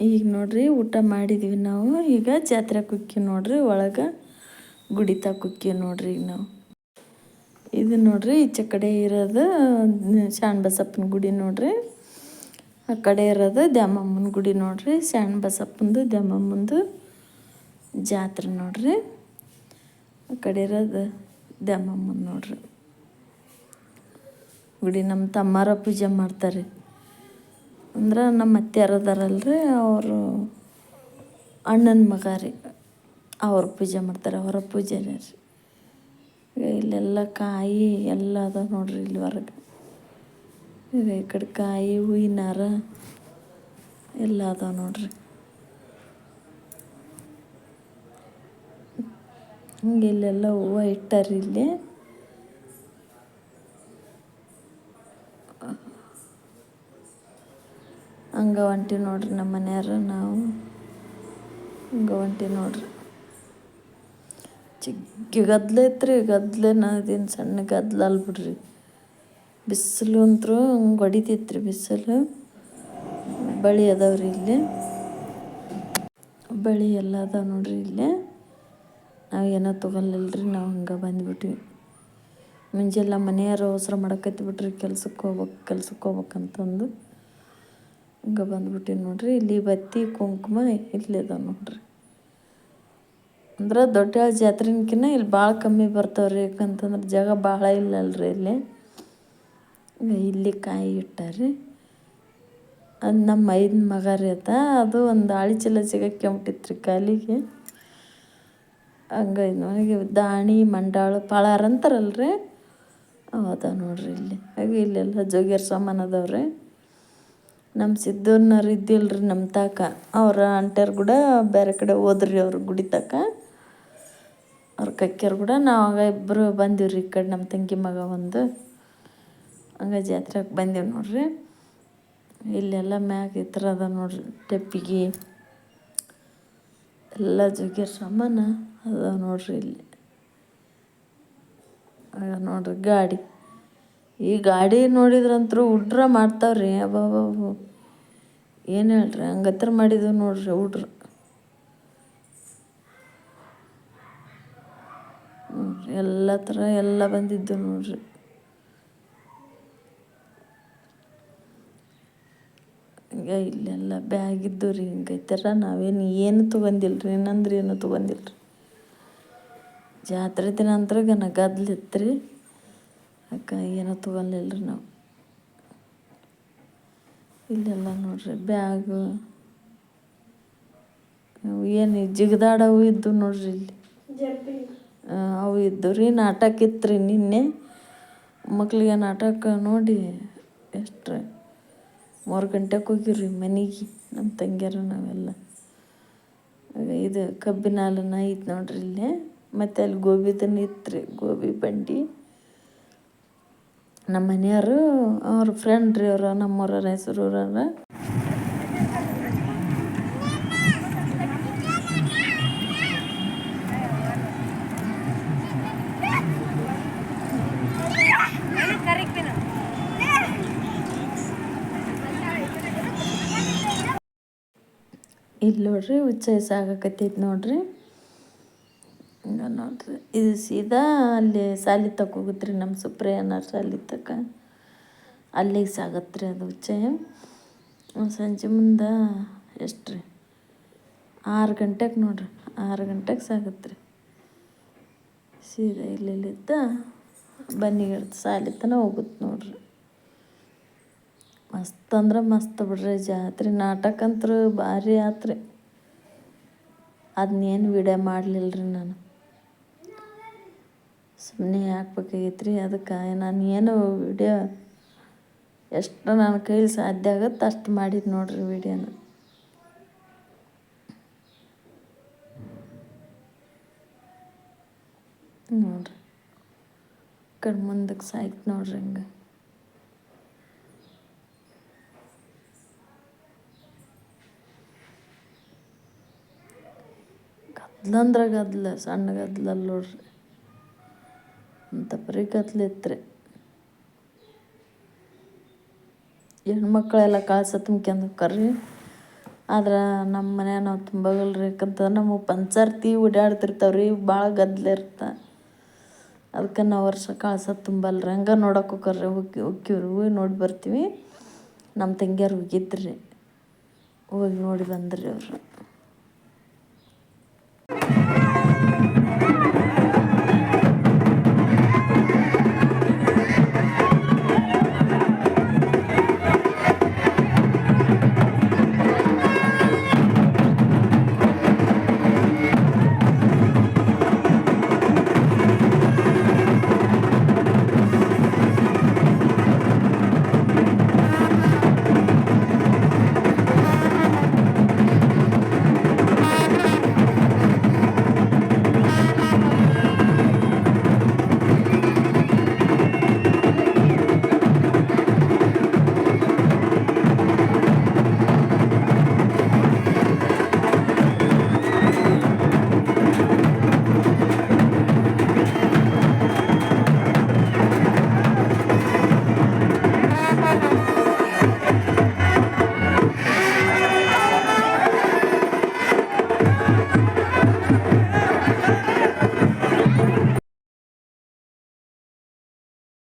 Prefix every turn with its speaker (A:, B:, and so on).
A: ಈಗ ನೋಡ್ರಿ ಊಟ ಮಾಡಿದ್ವಿ ನಾವು. ಈಗ ಜಾತ್ರೆ ಕುಕ್ಕಿ ನೋಡ್ರಿ, ಒಳಗೆ ಗುಡಿತಾ ಕುಕ್ಕಿ ನೋಡ್ರಿ ಈಗ ನಾವು. ಇದು ನೋಡ್ರಿ ಈಚೆ ಕಡೆ ಇರೋದು ಶಾಣ ಬಸಪ್ಪನ ಗುಡಿ ನೋಡ್ರಿ. ಆ ಕಡೆ ಇರೋದು ದ್ಯಾಮಮ್ಮನ ಗುಡಿ ನೋಡ್ರಿ ಶಾಣ ಬಸಪ್ಪಂದು ದ್ಯಾಮಮ್ಮಂದು ಜಾತ್ರೆ ನೋಡ್ರಿ. ಆ ಕಡೆ ಇರೋದು ದ್ಯಾಮಮ್ಮನ ನೋಡ್ರಿ. ಗುಡಿ ನಮ್ಮ ತಮ್ಮಾರ ಪೂಜೆ ಮಾಡ್ತಾರೆ. ಅಂದ್ರೆ ನಮ್ಮ ಅತ್ತೆಯರು ಅದಾರಲ್ರಿ, ಅವರು ಅಣ್ಣನ ಮಗ ರೀ. ಅವ್ರು ಪೂಜೆ ಮಾಡ್ತಾರೆ ಅವರ ಪೂಜೆನೇ ರೀ. ಇಲ್ಲೆಲ್ಲ ಕಾಯಿ ಎಲ್ಲ ಅದ ನೋಡ್ರಿ ಇಲ್ಲಿ ಹೊರಗೆ ಈ ಕಡೆ ಕಾಯಿ ಹೂವಿನಾರ ಎಲ್ಲ ಅದಾವ ನೋಡ್ರಿ. ಹಿಂಗೆ ಇಲ್ಲೆಲ್ಲ ಹೂವು ಇಟ್ಟಾರ ಇಲ್ಲಿ. ಹಂಗ ಹೊಂಟಿ ನೋಡ್ರಿ ನಮ್ಮ ಮನೆಯವರು, ನಾವು ಹಂಗೆ ಹೊಂಟಿ ನೋಡ್ರಿ. ಚಿಕ್ಕ ಗದ್ಲೆ ಐತ್ರಿ, ಗದ್ಲೆ ಅದೇನು ಸಣ್ಣ ಗದ್ಲ ಬಿಡ್ರಿ. ಬಿಸಿಲು ಅಂತರೂ ಹಂಗೆ ಹೊಡಿತೈತ್ರಿ ಬಿಸಿಲು. ಬಳಿ ಅದಾವ್ರಿ ಇಲ್ಲಿ. ಬಳಿ ಎಲ್ಲ ಅದಾವ ನೋಡ್ರಿ ಇಲ್ಲಿ. ನಾವು ಏನೋ ತೊಗೊಲಿಲ್ರಿ, ನಾವು ಹಂಗೆ ಬಂದ್ಬಿಟ್ವಿ. ಮುಂಜೆಲ್ಲ ಮನೆಯವರು ಅವಸರ ಮಾಡಕತ್ತಿ ಬಿಟ್ರಿ ಕೆಲ್ಸಕ್ಕೆ ಹೋಗ್ಬೇಕು ಕೆಲ್ಸಕ್ಕೆ ಹೋಗ್ಬೇಕಂತಂದು ಹಂಗೆ ಬಂದ್ಬಿಟ್ಟಿನಿ ನೋಡ್ರಿ. ಇಲ್ಲಿ ಬತ್ತಿ, ಕುಂಕುಮ ಇಲ್ಲಿ ನೋಡಿರಿ. ಅಂದ್ರೆ ದೊಡ್ಡ ಜಾತ್ರಿನಕಿನ್ನ ಇಲ್ಲಿ ಭಾಳ ಕಮ್ಮಿ ಬರ್ತಾವ್ರಿ. ಯಾಕಂತಂದ್ರೆ ಜಾಗ ಭಾಳ ಇಲ್ಲಲ್ರಿ ಇಲ್ಲಿ. ಇಲ್ಲಿ ಕಾಯಿ ಇಟ್ಟಾರಿ. ಅದು ನಮ್ಮ ಐದು ಮಗ ರೀ ಅದ. ಅದು ಒಂದು ಆಳಿ ಚೀಲ ಸಿಗಕ್ಕೆಂಬಿಟ್ಟಿತ್ತು ಕಾಲಿಗೆ. ಹಂಗೆ ನನಗೆ ದಾಣಿ, ಮಂಡಾಳು, ಪಳಾರ ಅಂತಾರಲ್ರಿ. ಅದಾವ ನೋಡ್ರಿ ಇಲ್ಲಿ. ಹಾಗೆ ಇಲ್ಲೆಲ್ಲ ಜೋಗಿಯರ್ ಸಾಮಾನು ಅದಾವ್ರಿ. ನಮ್ಮ ಸಿದ್ದೂರ್ನವ್ರು ರೀ ನಮ್ಮ ತಾಕ. ಅವ್ರ ಅಂಟ್ಯಾರು ಕೂಡ ಬೇರೆ ಕಡೆ ಹೋದ್ರಿ ಅವ್ರ ಗುಡಿ ತಕ. ಅವ್ರ ಕಕ್ಕಿಯರು ಕೂಡ ನಾವು ಇಬ್ಬರು ಬಂದೀವ್ರಿ ಈ ಕಡೆ ನಮ್ಮ ತಂಗಿ ಮಗ ಒಂದು. ಹಂಗ ಜಾತ್ರೆಗೆ ಬಂದೀವಿ ನೋಡ್ರಿ. ಇಲ್ಲೆಲ್ಲ ಮ್ಯಾಗ ಈ ಥರ ಅದ ನೋಡ್ರಿ ಟೆಪ್ಪಿಗೆ. ಎಲ್ಲ ಜುಗಿಯರ್ ಸಾಮಾನು ಅದಾವ ನೋಡ್ರಿ ಇಲ್ಲಿ. ನೋಡ್ರಿ ಗಾಡಿ. ಈ ಗಾಡಿ ನೋಡಿದ್ರಂತೂ ಉಡ್ರ ಮಾಡ್ತಾವ್ರಿ. ಅಬ್ಬಬ್ಬ ಏನು ಹೇಳ್ರಿ? ಹಂಗತ್ರ ಮಾಡಿದ್ವಿ ನೋಡ್ರಿ ಹುಡ್ರು ಎಲ್ಲ ಥರ ಎಲ್ಲ ಬಂದಿದ್ದು ನೋಡ್ರಿ. ಹಂಗೆ ಇಲ್ಲೆಲ್ಲ ಬ್ಯಾಗ್ ಇದ್ದು ರೀ ಹಿಂಗೈತರ ನಾವೇನು ಏನು ತೊಗೊಂಡಿಲ್ರಿ ಏನಂದ್ರೆ ಏನು ತೊಗೊಂಡಿಲ್ರಿ. ಜಾತ್ರೆ ದಿನ ಅಂದ್ರೆ ಗನಗದ್ಲಿತ್ತು ರೀ ಅಕ್ಕ, ಏನೂ ತೊಗೊಲಿಲ್ರಿ ನಾವು. ಇಲ್ಲೆಲ್ಲ ನೋಡ್ರಿ, ಬ್ಯಾಗು. ಏನು ಜಿಗದಾಡವು ಇದ್ದು ನೋಡ್ರಿ ಇಲ್ಲಿ. ಅವು ಇದ್ದು ರೀ, ನಾಟಕ ಇತ್ತು ರೀ ನಿನ್ನೆ. ಮಕ್ಕಳಿಗೆ ನಾಟಕ ನೋಡಿ ಎಷ್ಟು ಮೂರು ಗಂಟೆಗೆ ಹೋಗಿರಿ ಮನೆಗೆ ನಮ್ಮ ತಂಗಿಯರ ನಾವೆಲ್ಲ. ಇದು ಕಬ್ಬಿನ ಹಾಲನ್ನ ಐತೆ ನೋಡ್ರಿ ಇಲ್ಲಿ. ಮತ್ತು ಅಲ್ಲಿ ಗೋಬಿದನ್ನ ಇತ್ತು ರೀ ಗೋಬಿ ಬಂಡಿ. ನಮ್ಮ ಮನೆಯವರು ಅವ್ರ ಫ್ರೆಂಡ್ ರೀ ಅವರು ನಮ್ಮವ್ರ ಹೆಸರು ಇಲ್ಲಿ ನೋಡ್ರಿ ಉಚ್ಚ ಸಾಗಕತ್ತೈತಿ ನೋಡ್ರಿ. ನೋಡ್ರಿ ಇದು ಸೀದಾ ಅಲ್ಲಿ ಸಾಲಿ ತಕ್ಕ ಹೋಗುತ್ತೆ ನಮ್ಮ ಸುಪ್ರಿಯನ ಸಾಲಿ ತಕ್ಕ ಅಲ್ಲಿಗೆ ಸಾಗತ್ತೆ ರೀ ಅದು ಉಚ್ಚಾಯ. ಸಂಜೆ ಮುಂದೆ ಎಷ್ಟು ರೀ ಆರು ಗಂಟೆಗೆ ನೋಡ್ರಿ. ಆರು ಗಂಟೆಗೆ ಸಾಗತ್ತೆ ರೀ ಸೀದಾ ಇಲ್ಲಿದ್ದ ಬನ್ನಿಗಿಡ್ದು ಸಾಲಿ ತನ ಹೋಗುತ್ತೆ ನೋಡ್ರಿ. ಮಸ್ತ್ ಅಂದ್ರೆ ಮಸ್ತ್ ಬಿಡ್ರಿ ಜಾತ್ರೆ ನಾಟಕ ಅಂತೂ ಭಾರಿ ಆತ್ರಿ. ಅದನ್ನೇನು ವಿಡಿಯೋ ಮಾಡಲಿಲ್ಲ ರೀ ನಾನು. ಸುಮ್ಮನೆ ಹಾಕ್ಬೇಕಾಗಿತ್ತು ರೀ ಅದಕ್ಕೆ ನಾನು ಏನು ವಿಡಿಯೋ ಎಷ್ಟು ನನ್ನ ಕೈಲಿ ಸಾಧ್ಯ ಆಗುತ್ತೆ ಅಷ್ಟು ಮಾಡಿದ್ದು ನೋಡ್ರಿ ವಿಡಿಯೋನ ನೋಡ್ರಿ. ಕಡೆ ಮುಂದಕ್ಕೆ ಸಾಯ್ತು ನೋಡ್ರಿ ಹಂಗೆ. ಗದ್ಲಂದ್ರೆ ಗದ್ಲ, ಸಣ್ಣ ಗದ್ಲಲ್ಲಿ ನೋಡ್ರಿ. ಅಂತ ಬರೀ ಗದ್ಲಿತ್ತು ಹೆಣ್ಮಕ್ಳೆಲ್ಲ ಕಾಳು ತುಂಬ್ಕೊಂಡು ಕರ್ರಿ. ಆದ್ರೆ ನಮ್ಮ ಮನೆ ನಾವು ತುಂಬಗಲ್ರಿ ಯಾಕಂತಂದ್ರೆ ನಮಗೆ ಪಂಚಾರ್ತಿ ಓಡಾಡ್ತಿರ್ತಾವೆ ರೀ ಭಾಳ ಗದ್ದಲ ಇರ್ತ ಅದಕ್ಕೆ ನಾವು ವರ್ಷ ಕಳಸ ತುಂಬಲ್ಲ ರೀ ಹಂಗೆ ನೋಡಕ್ಕೆ ಹೋಗ್ರಿ ಹೋಗಿ ಹೋಕ್ಕೀವ್ರಿ ಹೋಗಿ ನೋಡಿ ಬರ್ತೀವಿ. ನಮ್ಮ ತಂಗಿಯರು ಹೋಗಿದ್ರಿ. ಹೋಗಿ ನೋಡಿ ಬಂದ್ರಿ ಅವರು.